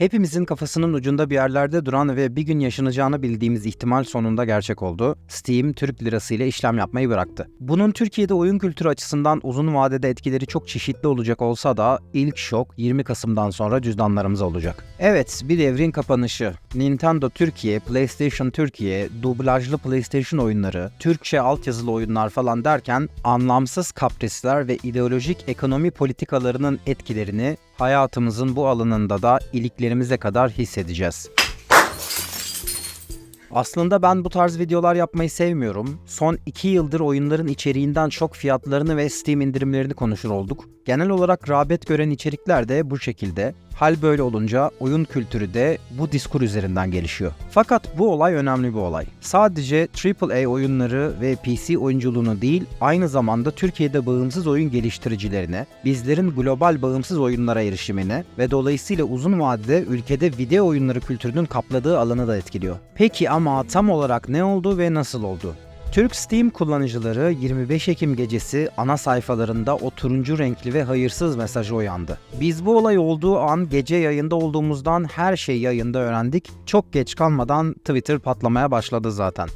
Hepimizin kafasının ucunda bir yerlerde duran ve bir gün yaşanacağını bildiğimiz ihtimal sonunda gerçek oldu. Steam Türk lirası ile işlem yapmayı bıraktı. Bunun Türkiye'de oyun kültürü açısından uzun vadede etkileri çok çeşitli olacak olsa da ilk şok 20 Kasım'dan sonra cüzdanlarımıza olacak. Evet, bir devrin kapanışı. Nintendo Türkiye, PlayStation Türkiye, dublajlı PlayStation oyunları, Türkçe altyazılı oyunlar falan derken anlamsız kaprisler ve ideolojik ekonomi politikalarının etkilerini hayatımızın bu alanında da iliklerimize kadar hissedeceğiz. Aslında ben bu tarz videolar yapmayı sevmiyorum. Son 2 yıldır oyunların içeriğinden çok fiyatlarını ve Steam indirimlerini konuşur olduk. Genel olarak rağbet gören içerikler de bu şekilde. Hal böyle olunca oyun kültürü de bu diskur üzerinden gelişiyor. Fakat bu olay önemli bir olay. Sadece AAA oyunları ve PC oyunculuğunu değil, aynı zamanda Türkiye'de bağımsız oyun geliştiricilerine, bizlerin global bağımsız oyunlara erişimine ve dolayısıyla uzun vadede ülkede video oyunları kültürünün kapladığı alanı da etkiliyor. Peki ama tam olarak ne oldu ve nasıl oldu? Türk Steam kullanıcıları 25 Ekim gecesi ana sayfalarında o turuncu renkli ve hayırsız mesajı uyandı. Biz bu olay olduğu an gece yayında olduğumuzdan her şeyi yayında öğrendik. Çok geç kalmadan Twitter patlamaya başladı zaten.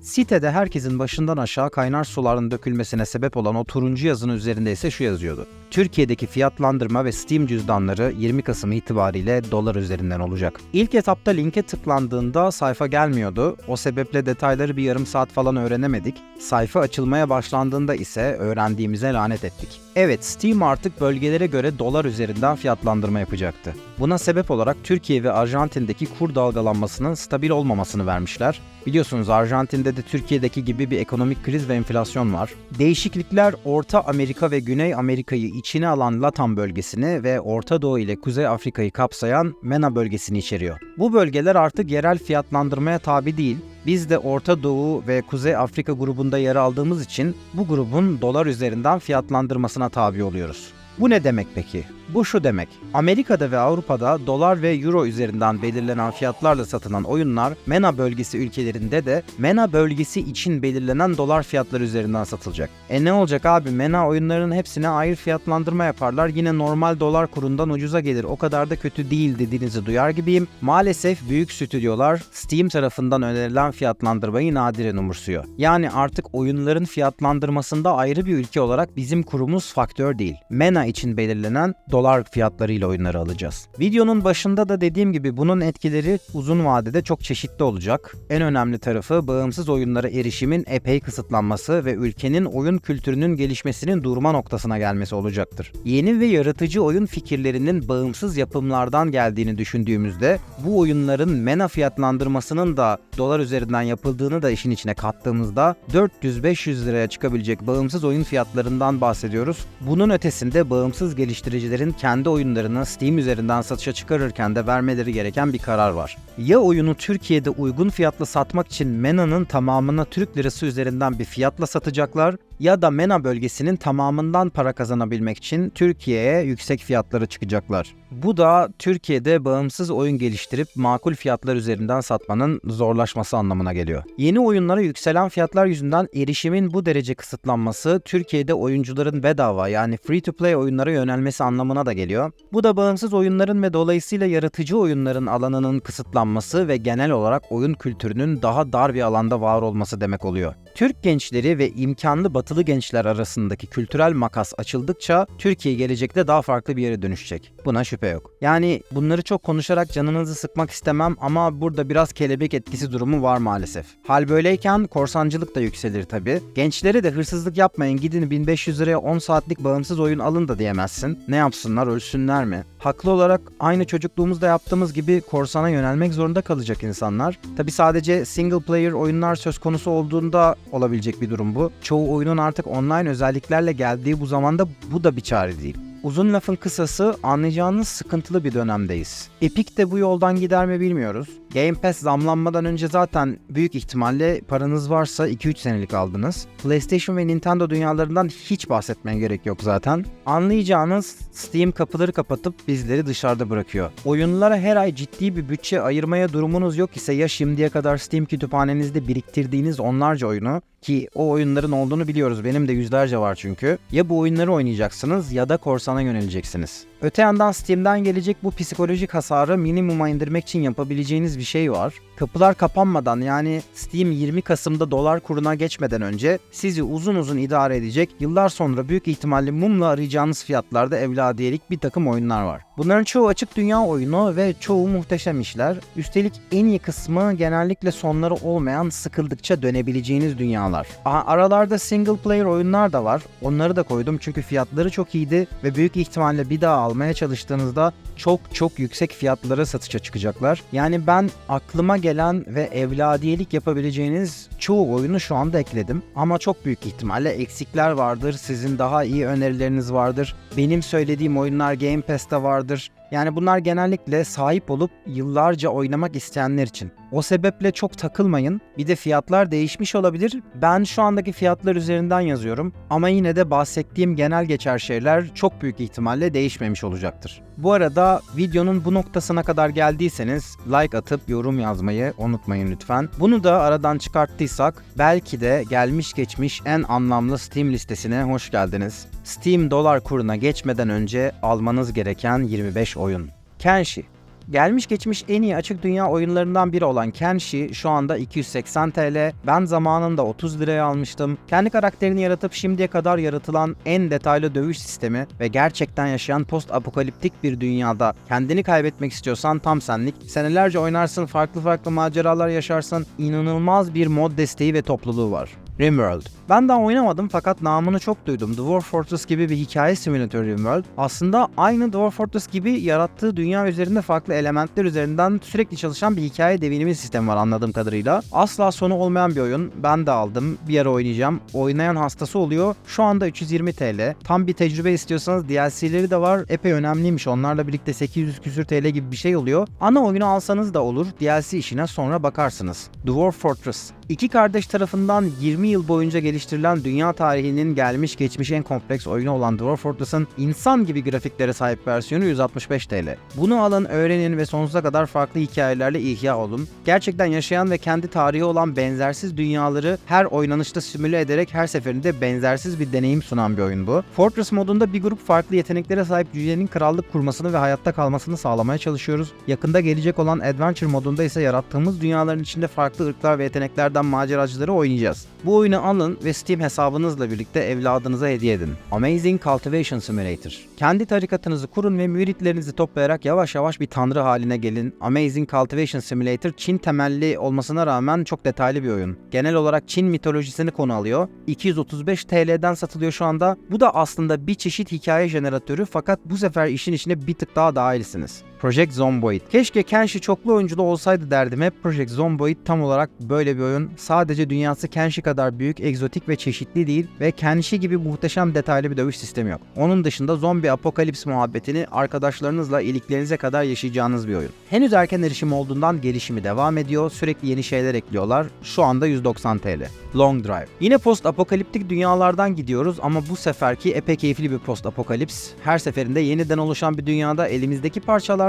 Sitede herkesin başından aşağı kaynar suların dökülmesine sebep olan o turuncu yazının üzerinde ise şu yazıyordu. Türkiye'deki fiyatlandırma ve Steam cüzdanları 20 Kasım itibariyle dolar üzerinden olacak. İlk etapta linke tıklandığında sayfa gelmiyordu. O sebeple detayları bir yarım saat falan öğrenemedik. Sayfa açılmaya başlandığında ise öğrendiğimize lanet ettik. Evet, Steam artık bölgelere göre dolar üzerinden fiyatlandırma yapacaktı. Buna sebep olarak Türkiye ve Arjantin'deki kur dalgalanmasının stabil olmamasını vermişler. Biliyorsunuz Arjantin'de de Türkiye'deki gibi bir ekonomik kriz ve enflasyon var. Değişiklikler Orta Amerika ve Güney Amerika'yı içine alan Latam bölgesini ve Orta Doğu ile Kuzey Afrika'yı kapsayan MENA bölgesini içeriyor. Bu bölgeler artık yerel fiyatlandırmaya tabi değil. Biz de Orta Doğu ve Kuzey Afrika grubunda yer aldığımız için bu grubun dolar üzerinden fiyatlandırmasına tabi oluyoruz. Bu ne demek peki? Bu şu demek. Amerika'da ve Avrupa'da dolar ve euro üzerinden belirlenen fiyatlarla satılan oyunlar MENA bölgesi ülkelerinde de MENA bölgesi için belirlenen dolar fiyatları üzerinden satılacak. E ne olacak abi MENA oyunlarının hepsine ayrı fiyatlandırma yaparlar yine normal dolar kurundan ucuza gelir o kadar da kötü değil dediğinizi duyar gibiyim. Maalesef büyük stüdyolar Steam tarafından önerilen fiyatlandırmayı nadiren umursuyor. Yani artık oyunların fiyatlandırmasında ayrı bir ülke olarak bizim kurumuz faktör değil. MENA için belirlenen dolar fiyatlarıyla oyunları alacağız. Videonun başında da dediğim gibi bunun etkileri uzun vadede çok çeşitli olacak. En önemli tarafı bağımsız oyunlara erişimin epey kısıtlanması ve ülkenin oyun kültürünün gelişmesinin durma noktasına gelmesi olacaktır. Yeni ve yaratıcı oyun fikirlerinin bağımsız yapımlardan geldiğini düşündüğümüzde bu oyunların MENA fiyatlandırmasının da dolar üzerinden yapıldığını da işin içine kattığımızda 400-500 liraya çıkabilecek bağımsız oyun fiyatlarından bahsediyoruz. Bunun ötesinde bağımsız geliştiricilerin kendi oyunlarını Steam üzerinden satışa çıkarırken de vermeleri gereken bir karar var. Ya oyunu Türkiye'de uygun fiyatla satmak için MENA'nın tamamına Türk lirası üzerinden bir fiyatla satacaklar ya da MENA bölgesinin tamamından para kazanabilmek için Türkiye'ye yüksek fiyatlara çıkacaklar. Bu da Türkiye'de bağımsız oyun geliştirip makul fiyatlar üzerinden satmanın zorlaşması anlamına geliyor. Yeni oyunlara yükselen fiyatlar yüzünden erişimin bu derece kısıtlanması Türkiye'de oyuncuların bedava yani free to play oyunlara yönelmesi anlamına da geliyor. Bu da bağımsız oyunların ve dolayısıyla yaratıcı oyunların alanının kısıtlanması ve genel olarak oyun kültürünün daha dar bir alanda var olması demek oluyor. Türk gençleri ve imkanlı batılı gençler arasındaki kültürel makas açıldıkça Türkiye gelecekte daha farklı bir yere dönüşecek. Buna şüphe yok. Yani bunları çok konuşarak canınızı sıkmak istemem ama burada biraz kelebek etkisi durumu var maalesef. Hal böyleyken korsancılık da yükselir tabi. Gençlere de hırsızlık yapmayın gidin 1500 liraya 10 saatlik bağımsız oyun alın da diyemezsin. Ne yapsınlar ölsünler mi? Haklı olarak aynı çocukluğumuzda yaptığımız gibi korsana yönelmek zorunda kalacak insanlar. Tabi sadece single player oyunlar söz konusu olduğunda olabilecek bir durum bu. Çoğu oyunun artık online özelliklerle geldiği bu zamanda bu da bir çare değil. Uzun lafın kısası anlayacağınız sıkıntılı bir dönemdeyiz. Epic de bu yoldan gider mi bilmiyoruz. Game Pass zamlanmadan önce zaten büyük ihtimalle paranız varsa 2-3 senelik aldınız. PlayStation ve Nintendo dünyalarından hiç bahsetmeye gerek yok zaten. Anlayacağınız Steam kapıları kapatıp bizleri dışarıda bırakıyor. Oyunlara her ay ciddi bir bütçe ayırmaya durumunuz yok ise ya şimdiye kadar Steam kütüphanenizde biriktirdiğiniz onlarca oyunu ki o oyunların olduğunu biliyoruz benim de yüzlerce var çünkü. Ya bu oyunları oynayacaksınız ya da korsan sana yöneleceksiniz. Öte yandan Steam'den gelecek bu psikolojik hasarı minimuma indirmek için yapabileceğiniz bir şey var. Kapılar kapanmadan yani Steam 20 Kasım'da dolar kuruna geçmeden önce sizi uzun uzun idare edecek, yıllar sonra büyük ihtimalle mumla arayacağınız fiyatlarda evladiyelik bir takım oyunlar var. Bunların çoğu açık dünya oyunu ve çoğu muhteşem işler. Üstelik en iyi kısmı genellikle sonları olmayan sıkıldıkça dönebileceğiniz dünyalar. Aa, aralarda single player oyunlar da var. Onları da koydum çünkü fiyatları çok iyiydi ve büyük ihtimalle bir daha almaya çalıştığınızda çok çok yüksek fiyatlara satışa çıkacaklar. Yani ben aklıma gelen ve evladiyelik yapabileceğiniz çoğu oyunu şu anda ekledim. Ama çok büyük ihtimalle eksikler vardır. Sizin daha iyi önerileriniz vardır. Benim söylediğim oyunlar Game Pass'te vardır. Yani bunlar genellikle sahip olup yıllarca oynamak isteyenler için. O sebeple çok takılmayın. Bir de fiyatlar değişmiş olabilir. Ben şu andaki fiyatlar üzerinden yazıyorum. Ama yine de bahsettiğim genel geçer şeyler çok büyük ihtimalle değişmemiş olacaktır. Bu arada videonun bu noktasına kadar geldiyseniz like atıp yorum yazmayı unutmayın lütfen. Bunu da aradan çıkarttıysak belki de gelmiş geçmiş en anlamlı Steam listesine hoş geldiniz. Steam dolar kuruna geçmeden önce almanız gereken 25 oyun. Kenshi Gelmiş geçmiş en iyi açık dünya oyunlarından biri olan Kenshi şu anda 280 TL. Ben zamanında 30 liraya almıştım. Kendi karakterini yaratıp şimdiye kadar yaratılan en detaylı dövüş sistemi ve gerçekten yaşayan post apokaliptik bir dünyada kendini kaybetmek istiyorsan tam senlik. Senelerce oynarsın, farklı farklı maceralar yaşarsın. İnanılmaz bir mod desteği ve topluluğu var. RimWorld. Ben daha oynamadım fakat namını çok duydum. Dwarf Fortress gibi bir hikaye simülatörü RimWorld. Aslında aynı Dwarf Fortress gibi yarattığı dünya üzerinde farklı elementler üzerinden sürekli çalışan bir hikaye devinimi sistemi var anladığım kadarıyla. Asla sonu olmayan bir oyun. Ben de aldım. Bir ara oynayacağım. Oynayan hastası oluyor. Şu anda 320 TL. Tam bir tecrübe istiyorsanız DLC'leri de var. Epey önemliymiş. Onlarla birlikte 800 küsür TL gibi bir şey oluyor. Ana oyunu alsanız da olur. DLC işine sonra bakarsınız. Dwarf Fortress. İki kardeş tarafından 20 yıl boyunca geliştirilen dünya tarihinin gelmiş geçmiş en kompleks oyunu olan Dwarf Fortress'ın insan gibi grafiklere sahip versiyonu 165 TL. Bunu alın, öğrenin ve sonsuza kadar farklı hikayelerle ihya olun. Gerçekten yaşayan ve kendi tarihi olan benzersiz dünyaları her oynanışta simüle ederek her seferinde benzersiz bir deneyim sunan bir oyun bu. Fortress modunda bir grup farklı yeteneklere sahip cücenin krallık kurmasını ve hayatta kalmasını sağlamaya çalışıyoruz. Yakında gelecek olan Adventure modunda ise yarattığımız dünyaların içinde farklı ırklar ve yetenekler sıradan maceracıları oynayacağız. Bu oyunu alın ve Steam hesabınızla birlikte evladınıza hediye edin. Amazing Cultivation Simulator. Kendi tarikatınızı kurun ve müritlerinizi toplayarak yavaş yavaş bir tanrı haline gelin. Amazing Cultivation Simulator Çin temelli olmasına rağmen çok detaylı bir oyun. Genel olarak Çin mitolojisini konu alıyor. 235 TL'den satılıyor şu anda. Bu da aslında bir çeşit hikaye jeneratörü fakat bu sefer işin içine bir tık daha dahilsiniz. Project Zomboid. Keşke Kenshi çoklu oyunculu olsaydı derdim hep Project Zomboid tam olarak böyle bir oyun. Sadece dünyası Kenshi kadar büyük, egzotik ve çeşitli değil ve Kenshi gibi muhteşem detaylı bir dövüş sistemi yok. Onun dışında zombi apokalips muhabbetini arkadaşlarınızla iliklerinize kadar yaşayacağınız bir oyun. Henüz erken erişim olduğundan gelişimi devam ediyor. Sürekli yeni şeyler ekliyorlar. Şu anda 190 TL. Long Drive. Yine post apokaliptik dünyalardan gidiyoruz ama bu seferki epey keyifli bir post apokalips. Her seferinde yeniden oluşan bir dünyada elimizdeki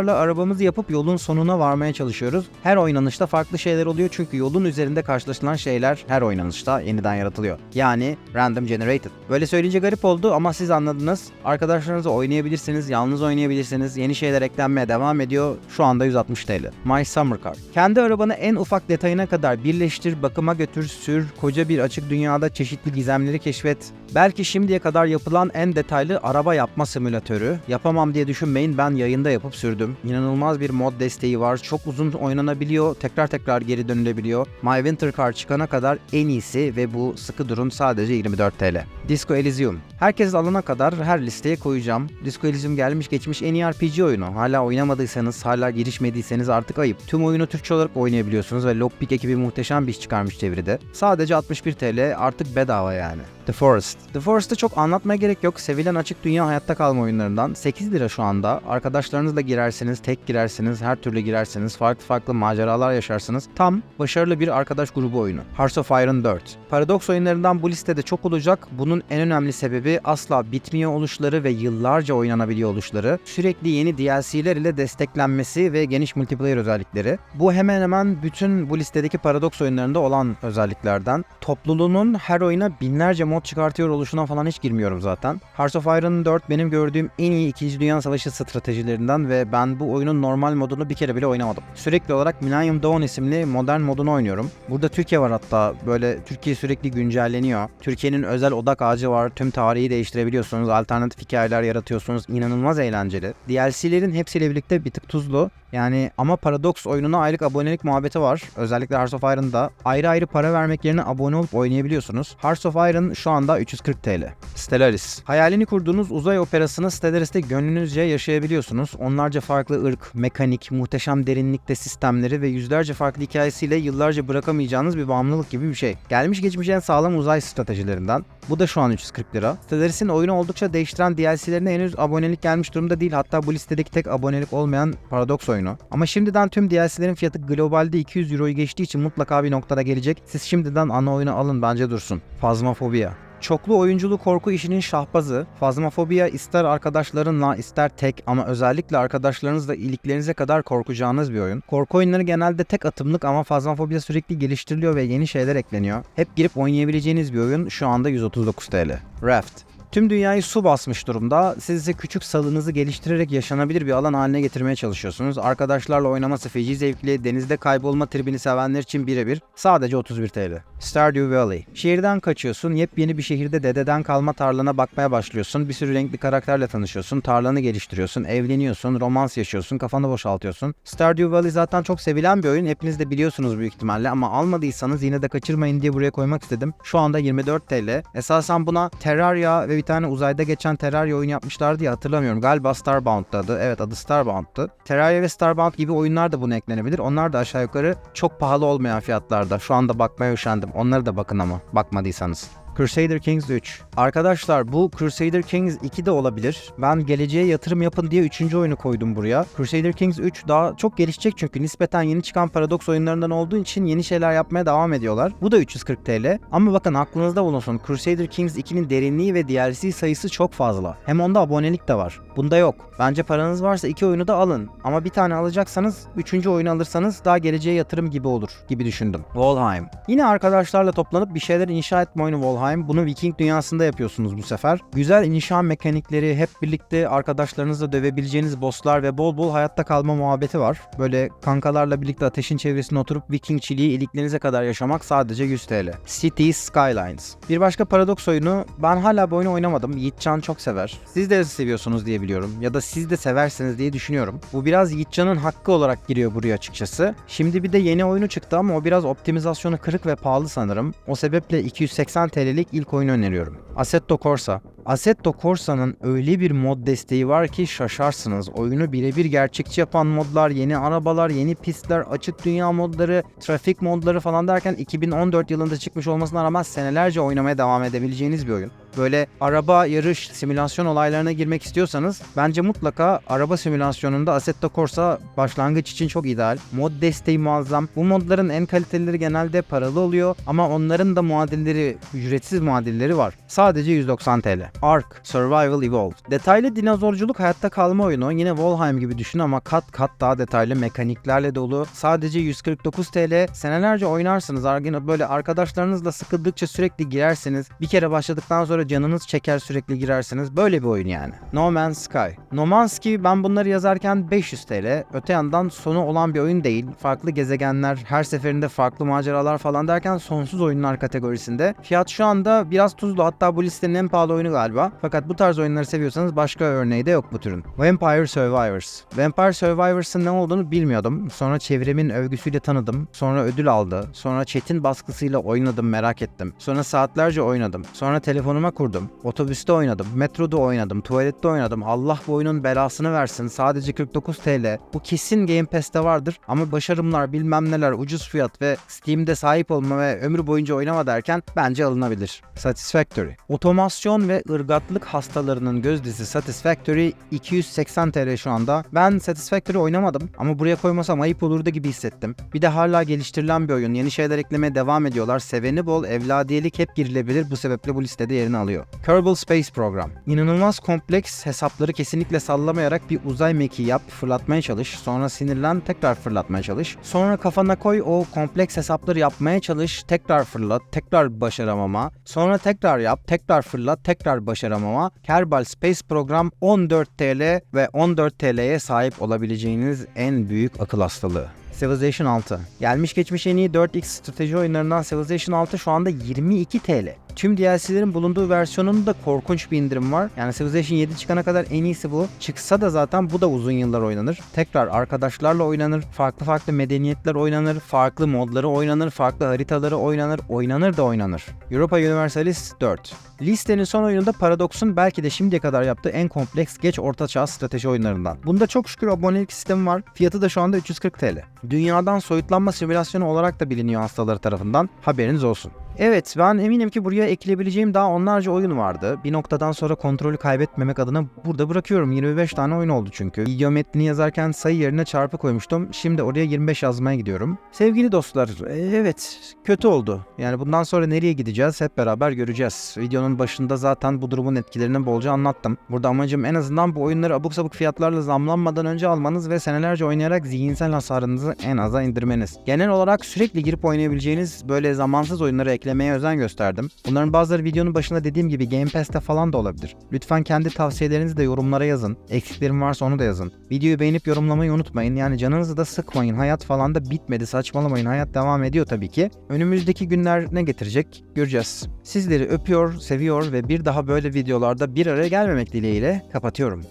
parçalarla arabamızı yapıp yolun sonuna varmaya çalışıyoruz. Her oynanışta farklı şeyler oluyor çünkü yolun üzerinde karşılaşılan şeyler her oynanışta yeniden yaratılıyor. Yani random generated. Böyle söyleyince garip oldu ama siz anladınız. Arkadaşlarınızla oynayabilirsiniz, yalnız oynayabilirsiniz. Yeni şeyler eklenmeye devam ediyor. Şu anda 160 TL. My Summer Car. Kendi arabanı en ufak detayına kadar birleştir, bakıma götür, sür, koca bir açık dünyada çeşitli gizemleri keşfet. Belki şimdiye kadar yapılan en detaylı araba yapma simülatörü. Yapamam diye düşünmeyin ben yayında yapıp sürdüm. İnanılmaz bir mod desteği var. Çok uzun oynanabiliyor. Tekrar tekrar geri dönülebiliyor. My Winter Car çıkana kadar en iyisi ve bu sıkı durum sadece 24 TL. Disco Elysium. Herkes alana kadar her listeye koyacağım. Disco Elysium gelmiş geçmiş en iyi RPG oyunu. Hala oynamadıysanız, hala girişmediyseniz artık ayıp. Tüm oyunu Türkçe olarak oynayabiliyorsunuz ve Lockpick ekibi muhteşem bir iş çıkarmış çeviride. Sadece 61 TL artık bedava yani. The Forest. The Forest'ı çok anlatmaya gerek yok. Sevilen açık dünya hayatta kalma oyunlarından. 8 lira şu anda. Arkadaşlarınızla girersiniz girersiniz, tek girersiniz, her türlü girersiniz, farklı farklı maceralar yaşarsınız. Tam başarılı bir arkadaş grubu oyunu. Hearts of Iron 4. Paradox oyunlarından bu listede çok olacak. Bunun en önemli sebebi asla bitmiyor oluşları ve yıllarca oynanabiliyor oluşları. Sürekli yeni DLC'ler ile desteklenmesi ve geniş multiplayer özellikleri. Bu hemen hemen bütün bu listedeki Paradox oyunlarında olan özelliklerden. Topluluğunun her oyuna binlerce mod çıkartıyor oluşuna falan hiç girmiyorum zaten. Hearts of Iron 4 benim gördüğüm en iyi 2. Dünya Savaşı stratejilerinden ve ben bu oyunun normal modunu bir kere bile oynamadım. Sürekli olarak Millennium Dawn isimli modern modunu oynuyorum. Burada Türkiye var hatta böyle Türkiye sürekli güncelleniyor. Türkiye'nin özel odak ağacı var. Tüm tarihi değiştirebiliyorsunuz. Alternatif hikayeler yaratıyorsunuz. İnanılmaz eğlenceli. DLC'lerin hepsiyle birlikte bir tık tuzlu. Yani ama Paradox oyununa aylık abonelik muhabbeti var. Özellikle Hearts of Iron'da ayrı ayrı para vermek yerine abone olup oynayabiliyorsunuz. Hearts of Iron şu anda 340 TL. Stellaris. Hayalini kurduğunuz uzay operasını Stellaris'te gönlünüzce yaşayabiliyorsunuz. Onlarca farklı ırk, mekanik, muhteşem derinlikte sistemleri ve yüzlerce farklı hikayesiyle yıllarca bırakamayacağınız bir bağımlılık gibi bir şey. Gelmiş geçmiş en sağlam uzay stratejilerinden. Bu da şu an 340 lira. Stellaris'in oyunu oldukça değiştiren DLC'lerine henüz abonelik gelmiş durumda değil. Hatta bu listedeki tek abonelik olmayan Paradox oyunu. Ama şimdiden tüm DLC'lerin fiyatı globalde 200 Euro'yu geçtiği için mutlaka bir noktada gelecek. Siz şimdiden ana oyunu alın bence dursun. Phasmophobia. Çoklu oyunculu korku işinin şahbazı, Fazmafobia ister arkadaşlarınla ister tek ama özellikle arkadaşlarınızla iliklerinize kadar korkacağınız bir oyun. Korku oyunları genelde tek atımlık ama Fazmafobia sürekli geliştiriliyor ve yeni şeyler ekleniyor. Hep girip oynayabileceğiniz bir oyun şu anda 139 TL. Raft. Tüm dünyayı su basmış durumda. Siz ise küçük salınızı geliştirerek yaşanabilir bir alan haline getirmeye çalışıyorsunuz. Arkadaşlarla oynaması feci zevkli, denizde kaybolma tribini sevenler için birebir. Sadece 31 TL. Stardew Valley. Şehirden kaçıyorsun, yepyeni bir şehirde dededen kalma tarlana bakmaya başlıyorsun. Bir sürü renkli karakterle tanışıyorsun, tarlanı geliştiriyorsun, evleniyorsun, romans yaşıyorsun, kafanı boşaltıyorsun. Stardew Valley zaten çok sevilen bir oyun. Hepiniz de biliyorsunuz büyük ihtimalle ama almadıysanız yine de kaçırmayın diye buraya koymak istedim. Şu anda 24 TL. Esasen buna Terraria ve tane uzayda geçen Terraria oyunu yapmışlardı ya hatırlamıyorum. Galiba Starbound'da adı. Evet adı Starbound'tu. Terraria ve Starbound gibi oyunlar da buna eklenebilir. Onlar da aşağı yukarı çok pahalı olmayan fiyatlarda. Şu anda bakmaya üşendim. Onları da bakın ama bakmadıysanız. Crusader Kings 3. Arkadaşlar bu Crusader Kings 2 de olabilir. Ben geleceğe yatırım yapın diye 3. oyunu koydum buraya. Crusader Kings 3 daha çok gelişecek çünkü nispeten yeni çıkan Paradox oyunlarından olduğu için yeni şeyler yapmaya devam ediyorlar. Bu da 340 TL. Ama bakın aklınızda bulunsun. Crusader Kings 2'nin derinliği ve DLC sayısı çok fazla. Hem onda abonelik de var. Bunda yok. Bence paranız varsa iki oyunu da alın. Ama bir tane alacaksanız üçüncü oyunu alırsanız daha geleceğe yatırım gibi olur gibi düşündüm. Valheim. Yine arkadaşlarla toplanıp bir şeyler inşa etme oyunu Valheim. Bunu Viking dünyasında yapıyorsunuz bu sefer. Güzel inşa mekanikleri, hep birlikte arkadaşlarınızla dövebileceğiniz bosslar ve bol bol hayatta kalma muhabbeti var. Böyle kankalarla birlikte ateşin çevresine oturup Vikingçiliği iliklerinize kadar yaşamak sadece 100 TL. Cities Skylines. Bir başka Paradox oyunu. Ben hala bu oyunu oynamadım. Yiğitcan çok sever. Siz de seviyorsunuz diye biliyorum. Ya da siz de seversiniz diye düşünüyorum. Bu biraz Yiğitcan'ın hakkı olarak giriyor buraya açıkçası. Şimdi bir de yeni oyunu çıktı ama o biraz optimizasyonu kırık ve pahalı sanırım. O sebeple 280 TL'lik ilk oyunu öneriyorum. Assetto Corsa. Assetto Corsa'nın öyle bir mod desteği var ki şaşarsınız. Oyunu birebir gerçekçi yapan modlar, yeni arabalar, yeni pistler, açık dünya modları, trafik modları falan derken 2014 yılında çıkmış olmasına rağmen senelerce oynamaya devam edebileceğiniz bir oyun. Böyle araba yarış simülasyon olaylarına girmek istiyorsanız bence mutlaka araba simülasyonunda Assetto Corsa başlangıç için çok ideal. Mod desteği muazzam. Bu modların en kalitelileri genelde paralı oluyor ama onların da muadilleri, ücretsiz muadilleri var. Sadece 190 TL. Ark Survival Evolved. Detaylı dinozorculuk hayatta kalma oyunu. Yine Valheim gibi düşün ama kat kat daha detaylı mekaniklerle dolu. Sadece 149 TL. Senelerce oynarsınız. Böyle arkadaşlarınızla sıkıldıkça sürekli girersiniz. Bir kere başladıktan sonra canınız çeker sürekli girersiniz. Böyle bir oyun yani. No Man's Sky. No Man's Sky ben bunları yazarken 500 TL. Öte yandan sonu olan bir oyun değil. Farklı gezegenler, her seferinde farklı maceralar falan derken sonsuz oyunlar kategorisinde. Fiyat şu anda biraz tuzlu. Hatta bu listenin en pahalı oyunu galiba. Fakat bu tarz oyunları seviyorsanız başka örneği de yok bu türün. Vampire Survivors. Vampire Survivors'ın ne olduğunu bilmiyordum. Sonra çevremin övgüsüyle tanıdım. Sonra ödül aldı. Sonra chat'in baskısıyla oynadım merak ettim. Sonra saatlerce oynadım. Sonra telefonuma kurdum. Otobüste oynadım, metroda oynadım, tuvalette oynadım. Allah bu oyunun belasını versin. Sadece 49 TL. Bu kesin Game Pass'te vardır ama başarımlar bilmem neler ucuz fiyat ve Steam'de sahip olma ve ömrü boyunca oynama derken bence alınabilir. Satisfactory. Otomasyon ve ırgatlık hastalarının gözdesi Satisfactory 280 TL şu anda. Ben Satisfactory oynamadım ama buraya koymasam ayıp olurdu gibi hissettim. Bir de hala geliştirilen bir oyun. Yeni şeyler eklemeye devam ediyorlar. Seveni bol, evladiyelik hep girilebilir. Bu sebeple bu listede yerini alıyor. Kerbal Space Program. İnanılmaz kompleks hesapları kesinlikle sallamayarak bir uzay mekiği yap, fırlatmaya çalış. Sonra sinirlen, tekrar fırlatmaya çalış. Sonra kafana koy o kompleks hesapları yapmaya çalış. Tekrar fırlat, tekrar başaramama. Sonra tekrar yap, tekrar fırlat, tekrar başaramama. Kerbal Space Program 14 TL ve 14 TL'ye sahip olabileceğiniz en büyük akıl hastalığı. Civilization 6. Gelmiş geçmiş en iyi 4X strateji oyunlarından Civilization 6 şu anda 22 TL. Tüm DLC'lerin bulunduğu versiyonunda korkunç bir indirim var. Yani Civilization 7 çıkana kadar en iyisi bu. Çıksa da zaten bu da uzun yıllar oynanır. Tekrar arkadaşlarla oynanır. Farklı farklı medeniyetler oynanır. Farklı modları oynanır. Farklı haritaları oynanır. Oynanır da oynanır. Europa Universalis 4. Listenin son oyununda Paradox'un belki de şimdiye kadar yaptığı en kompleks geç ortaçağ strateji oyunlarından. Bunda çok şükür abonelik sistemi var. Fiyatı da şu anda 340 TL. Dünyadan soyutlanma simülasyonu olarak da biliniyor hastaları tarafından. Haberiniz olsun. Evet ben eminim ki buraya ekleyebileceğim daha onlarca oyun vardı. Bir noktadan sonra kontrolü kaybetmemek adına burada bırakıyorum. 25 tane oyun oldu çünkü. Video metnini yazarken sayı yerine çarpı koymuştum. Şimdi oraya 25 yazmaya gidiyorum. Sevgili dostlar evet kötü oldu. Yani bundan sonra nereye gideceğiz hep beraber göreceğiz. Videonun başında zaten bu durumun etkilerini bolca anlattım. Burada amacım en azından bu oyunları abuk sabuk fiyatlarla zamlanmadan önce almanız ve senelerce oynayarak zihinsel hasarınızı en aza indirmeniz. Genel olarak sürekli girip oynayabileceğiniz böyle zamansız oyunları eklemeye özen gösterdim. Bunların bazıları videonun başında dediğim gibi Game Pass'te falan da olabilir. Lütfen kendi tavsiyelerinizi de yorumlara yazın. Eksiklerim varsa onu da yazın. Videoyu beğenip yorumlamayı unutmayın. Yani canınızı da sıkmayın. Hayat falan da bitmedi. Saçmalamayın. Hayat devam ediyor tabii ki. Önümüzdeki günler ne getirecek göreceğiz. Sizleri öpüyor, seviyor ve bir daha böyle videolarda bir araya gelmemek dileğiyle kapatıyorum.